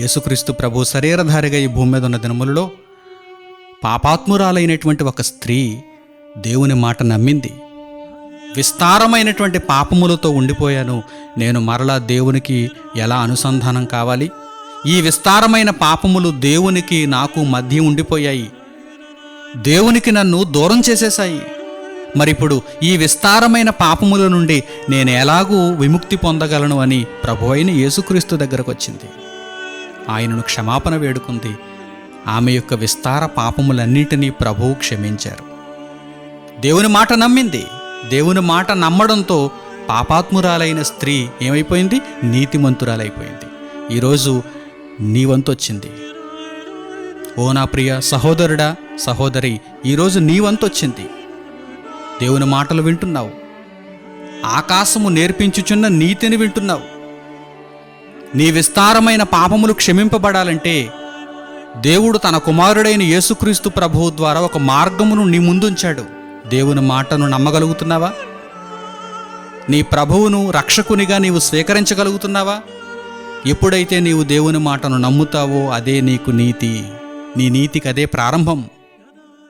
యేసుక్రీస్తు ప్రభు శరీరధారిగా ఈ భూమి మీద ఉన్న దినములలో పాపాత్మురాలైనటువంటి ఒక స్త్రీ దేవుని మాట నమ్మింది. విస్తారమైనటువంటి పాపములతో ఉండిపోయాను. నేను మరలా దేవునికి ఎలా అనుసంధానం కావాలి? ఈ విస్తారమైన పాపములు దేవునికి నాకు మధ్య ఉండిపోయాయి. దేవునికి నన్ను దూరం చేసేశాయి. మరిప్పుడు ఈ విస్తారమైన పాపముల నుండి నేను ఎలాగూ విముక్తి పొందగలను అని ప్రభువైన యేసుక్రీస్తు దగ్గరకు వచ్చింది. ఆయనను క్షమాపణ వేడుకుంది. ఆమె యొక్క విస్తార పాపములన్నింటినీ ప్రభువు క్షమించారు. దేవుని మాట నమ్మింది. దేవుని మాట నమ్మడంతో పాపాత్మురాలైన స్త్రీ ఏమైపోయింది? నీతిమంతురాలైపోయింది. ఈరోజు నీ వంతు వచ్చింది ఓ నా ప్రియ సహోదరుడా సహోదరి ఈరోజు నీ వంతు వచ్చింది దేవుని మాటలు వింటున్నావు. ఆకాశము నేర్పించుచున్న నీతిని వింటున్నావు. నీ విస్తారమైన పాపములు క్షమింపబడాలంటే దేవుడు తన కుమారుడైన యేసుక్రీస్తు ప్రభువు ద్వారా ఒక మార్గమును నీ ముందుంచాడు. దేవుని మాటను నమ్మగలుగుతున్నావా? నీ ప్రభువును రక్షకునిగా నీవు స్వీకరించగలుగుతున్నావా? ఎప్పుడైతే నీవు దేవుని మాటను నమ్ముతావో అదే నీకు నీతి. నీ నీతికి అదే ప్రారంభం.